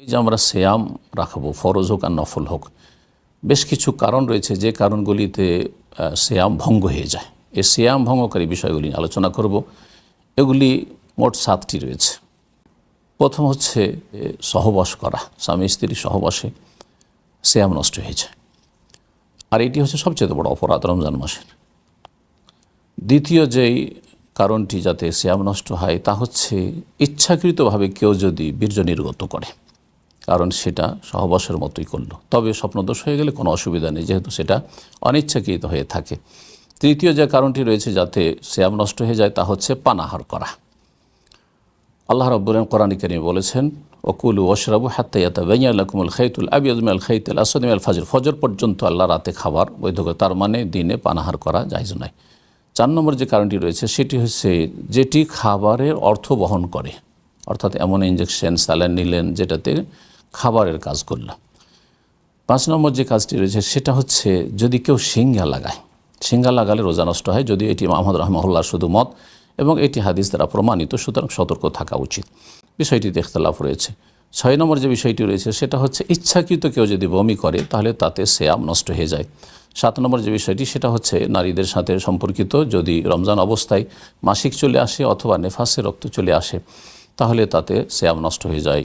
এই যে আমরা সেয়াম রাখব, ফরজ হোক আর নফল হোক, বেশ কিছু কারণ রয়েছে যে কারণগুলিতে সেয়াম ভঙ্গ হয়ে যায়। এই সেয়াম ভঙ্গকারী বিষয়গুলি নিয়ে আলোচনা করব। এগুলি মোট সাতটি রয়েছে। প্রথম হচ্ছে সহবাস করা। স্বামী স্ত্রী সহবাসে সেয়াম নষ্ট হয়ে যায়। আর এটি হচ্ছে সবচেয়ে বড় অপরাধ রমজান মাসের। দ্বিতীয় যেই কারণটি যাতে শ্যাম নষ্ট হয়, তা হচ্ছে ইচ্ছাকৃতভাবে কেউ যদি বীর্য নির্গত করে। কারণ সেটা সহবাসের মতোই করল। তবে স্বপ্নদোষ হয়ে গেলে কোনো অসুবিধা নেই, যেহেতু সেটা অনিচ্ছাকৃত হয়ে থাকে। তৃতীয় যে কারণটি রয়েছে যাতে শ্যাম নষ্ট হয়ে যায়, তা হচ্ছে পানাহার করা। আল্লাহ রব্বুল কোরআন বলেছেন অকুল ওশরাবু হাত্তাইয়াতা বেঞ্জাকুমুল খৈতুল আবিয়াজমাল খৈতুল আসাদিমাল ফাজর ফজর পর্যন্ত আল্লাহ রাতে খাবার বৈধ। তার মানে দিনে পানাহার করা যাইজ নয়। চার নম্বর যে কারণটি রয়েছে, সেটি হচ্ছে যেটি খাবারের অর্থ বহন করে। অর্থাৎ এমন ইঞ্জেকশন স্যালাইন নিলেন, যেটাতে খাবারের কাজ করল। পাঁচ নম্বর যে কাজটি রয়েছে সেটা হচ্ছে যদি কেউ সিঙ্গা লাগায়, সিঙ্গা লাগালে রোজা নষ্ট হয় যদি এটি মাহমুদ রহমাহুল্লাহ শুধু মত এবং এটি হাদিস দ্বারা প্রমাণিত, সুতরাং সতর্ক থাকা উচিত। বিষয়টিতে ইখতলাফ রয়েছে। ছয় নম্বর যে বিষয়টি রয়েছে সেটা হচ্ছে ইচ্ছাকৃত কেউ যদি বমি করে, তাহলে তাতে সেয়াম নষ্ট হয়ে যায়। সাত নম্বর যে বিষয়টি সেটা হচ্ছে নারীদের সাথে সম্পর্কিত, যদি রমজান অবস্থায় মাসিক চলে আসে অথবা নেফাসে রক্ত চলে আসে, তাহলে তাতে সেয়াম নষ্ট হয়ে যায়।